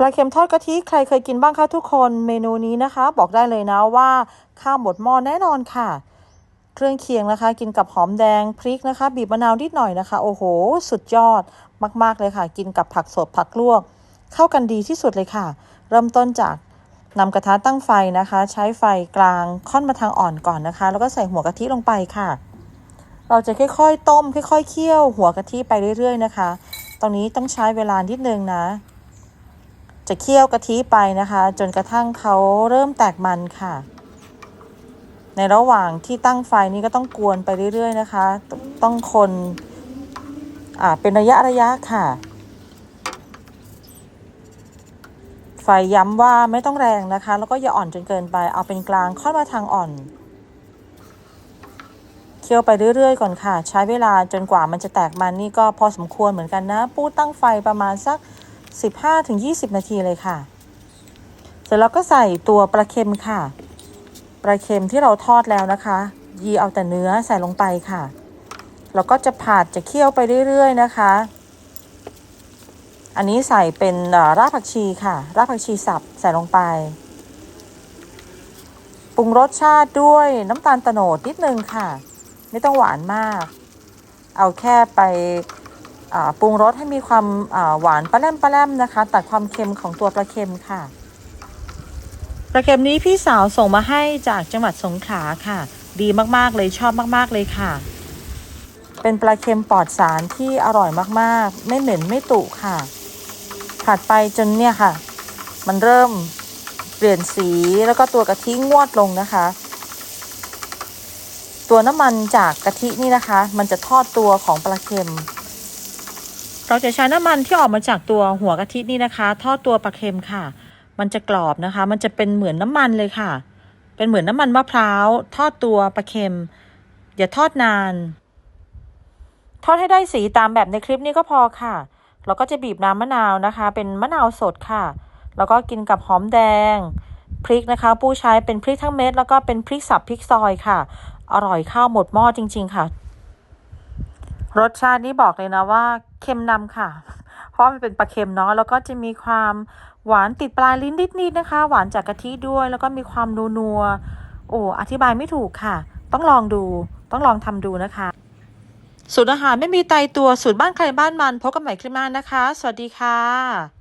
ปลาเค็มทอดกะทิใครเคยกินบ้างคะทุกคนเมนูนี้นะคะ บอกได้เลยนะว่าข้าวหมดหม้อแน่นอนค่ะ เครื่องเคียงนะคะ กินกับหอมแดงพริกนะคะ บีบมะนาวนิดหน่อยนะคะ โอ้โห สุดยอดมาก ๆ เลยค่ะ กินกับผักสดผักลวก เข้ากันดีที่สุดเลยค่ะ เริ่มต้นจากนำกระทะตั้งไฟนะคะ ใช้ไฟกลางค่อนมาทางอ่อนก่อนนะคะ แล้วก็ใส่หัวกะทิลงไปค่ะ เราจะค่อยๆ ต้ม ค่อยๆเคี่ยวหัวกะทิไปเรื่อย ๆ นะคะตรงนี้ต้องใช้เวลานิดนึงนะ จะเคี่ยวกะทิไปนะคะ จนกระทั่งเขาเริ่มแตกมันค่ะ ในระหว่างที่ตั้งไฟนี้ก็ต้องกวนไปเรื่อยๆนะคะ ต้องคนอ่าเป็นระยะระยะค่ะ ไฟย้ำว่าไม่ต้องแรงนะคะ แล้วก็อย่าอ่อนจนเกินไป เอาเป็นกลางค่อยมาทางอ่อนเคี่ยวไปเรื่อยๆก่อนค่ะ ใช้เวลาจนกว่ามันจะแตกมันนี่ก็พอสมควรเหมือนกันนะ ปูตั้งไฟประมาณสัก 15-20 นาทีเลยค่ะ เสร็จแล้วก็ใส่ตัวปลาเค็มค่ะ ปลาเค็มที่เราทอดแล้วนะคะ ยีเอาแต่เนื้อใส่ลงไปค่ะ แล้วก็จะผัดจะเคี่ยวไปเรื่อยๆนะคะ อันนี้ใส่เป็นรากผักชีค่ะ รากผักชีสับใส่ลงไป ปรุงรสชาติด้วยน้ำตาลตะโนดนิดนึงค่ะ ไม่ต้องหวานมาก เอาแค่ไป ปรุงรสให้มีความหวานปลาแรมปลาแรมนะคะ ตัดความเค็มของตัวปลาเค็มค่ะปลาเค็มนี้พี่สาวส่งมาให้จากจังหวัดสงขลาค่ะ ดีมากๆเลยชอบมากๆเลยค่ะ เป็นปลาเค็มปลอดสารที่อร่อยมากๆ ไม่เหม็นไม่ตุค่ะ ผัดไปจนเนี่ยค่ะ มันเริ่มเปลี่ยนสีแล้วก็ตัวกะทิงวดลงนะคะ ตัวน้ำมันจากกะทินี่นะคะ มันจะทอดตัวของปลาเค็ม เราจะใช้น้ำมันที่ออกมาจากตัวหัวกะทินี่นะคะ ทอดตัวปลาเค็มค่ะ มันจะกรอบนะคะ มันจะเป็นเหมือนน้ำมันเลยค่ะ เป็นเหมือนน้ำมันมะพร้าว ทอดตัวปลาเค็ม อย่าทอดนาน ทอดให้ได้สีตามแบบในคลิปนี้ก็พอค่ะ เราก็จะบีบน้ำมะนาวนะคะ เป็นมะนาวสดค่ะ แล้วก็กินกับหอมแดง พริกนะคะปูใช้เป็นพริกทั้งเม็ด แล้วก็เป็นพริกสับพริกซอยค่ะ อร่อยข้าวหมดหม้อจริง ๆ ค่ะ รสชาตินี่บอกเลยนะว่าเค็มนำค่ะ เพราะมันเป็นปลาเค็มเนาะแล้วก็จะมีความหวานติดปลายลิ้นนิดๆนะคะ หวานจากกะทิด้วย แล้วก็มีความนัวๆโอ้อธิบายไม่ถูกค่ะ ต้องลองดูต้องลองทำดูนะคะสูตรอาหารไม่มีไตตัวสูตรบ้านใครบ้านมันพบกันใหม่คลิปหน้านะคะ สวัสดีค่ะ